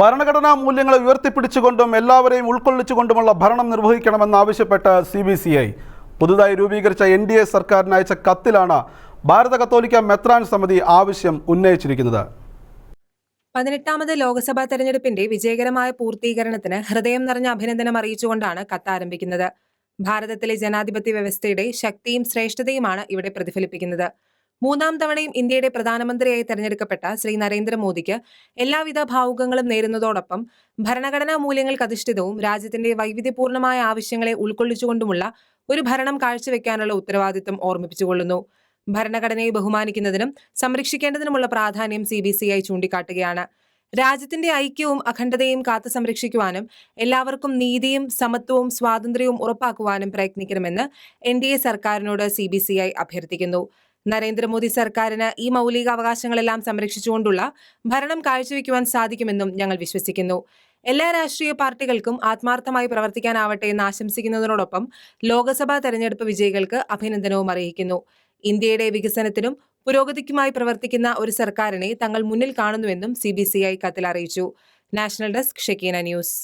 ഭരണഘടനാ മൂല്യങ്ങളെ ഉയർത്തിപ്പിടിച്ചുകൊണ്ടും എല്ലാവരെയും ഉൾക്കൊള്ളിച്ചുകൊണ്ടുമുള്ള ഭരണം നിർവഹിക്കണമെന്നാവശ്യപ്പെട്ട് സി ബി സി ഐ പുതുതായി രൂപീകരിച്ച എൻ ഡി എ സർക്കാരിന് അയച്ച കത്തിലാണ് ഭാരത കത്തോലിക്ക മെത്രാൻ സമിതി ആവശ്യം ഉന്നയിച്ചിരിക്കുന്നത്. പതിനെട്ടാമത് ലോക്സഭാ തെരഞ്ഞെടുപ്പിന്റെ വിജയകരമായ പൂർത്തീകരണത്തിന് ഹൃദയം നിറഞ്ഞ അഭിനന്ദനം അറിയിച്ചുകൊണ്ടാണ് കത്ത് ആരംഭിക്കുന്നത് ഭാരതത്തിലെ ജനാധിപത്യ വ്യവസ്ഥയുടെ ശക്തിയും ശ്രേഷ്ഠതയുമാണ് ഇവിടെ പ്രതിഫലിപ്പിക്കുന്നത്. മൂന്നാം തവണയും ഇന്ത്യയുടെ പ്രധാനമന്ത്രിയായി തെരഞ്ഞെടുക്കപ്പെട്ട ശ്രീ നരേന്ദ്രമോദിക്ക് എല്ലാവിധ ഭാവുകങ്ങളും നേരുന്നതോടൊപ്പം ഭരണഘടനാ മൂല്യങ്ങൾക്ക് അധിഷ്ഠിതവും രാജ്യത്തിന്റെ വൈവിധ്യപൂർണമായ ആവശ്യങ്ങളെ ഉൾക്കൊള്ളിച്ചുകൊണ്ടുമുള്ള ഒരു ഭരണം കാഴ്ചവെക്കാനുള്ള ഉത്തരവാദിത്തം ഓർമ്മിപ്പിച്ചുകൊള്ളുന്നു ഭരണഘടനയെ ബഹുമാനിക്കുന്നതിനും സംരക്ഷിക്കേണ്ടതിനുമുള്ള പ്രാധാന്യം സി ബി സി ഐ ചൂണ്ടിക്കാട്ടുകയാണ്. രാജ്യത്തിന്റെ ഐക്യവും അഖണ്ഡതയും കാത്തു സംരക്ഷിക്കുവാനും എല്ലാവർക്കും നീതിയും സമത്വവും സ്വാതന്ത്ര്യവും ഉറപ്പാക്കുവാനും പ്രയത്നിക്കണമെന്ന് എൻ ഡി എ സർക്കാരിനോട് സി ബി സി ഐ അഭ്യർത്ഥിക്കുന്നു. നരേന്ദ്രമോദി സർക്കാരിന് ഈ മൗലികാവകാശങ്ങളെല്ലാം സംരക്ഷിച്ചുകൊണ്ടുള്ള ഭരണം കാഴ്ചവെക്കുവാൻ സാധിക്കുമെന്നും ഞങ്ങൾ വിശ്വസിക്കുന്നു. എല്ലാ രാഷ്ട്രീയ പാർട്ടികൾക്കും ആത്മാർത്ഥമായി പ്രവർത്തിക്കാനാവട്ടെ എന്ന് ആശംസിക്കുന്നതിനോടൊപ്പം ലോക്സഭാ തെരഞ്ഞെടുപ്പ് വിജയികൾക്ക് അഭിനന്ദനവും അറിയിക്കുന്നു. ഇന്ത്യയുടെ വികസനത്തിനും പുരോഗതിക്കുമായി പ്രവർത്തിക്കുന്ന ഒരു സർക്കാരിനെ തങ്ങൾ മുന്നിൽ കാണുന്നുവെന്നും സി ബി സി ഐ കത്തിൽ അറിയിച്ചു. National desk Shekinah news.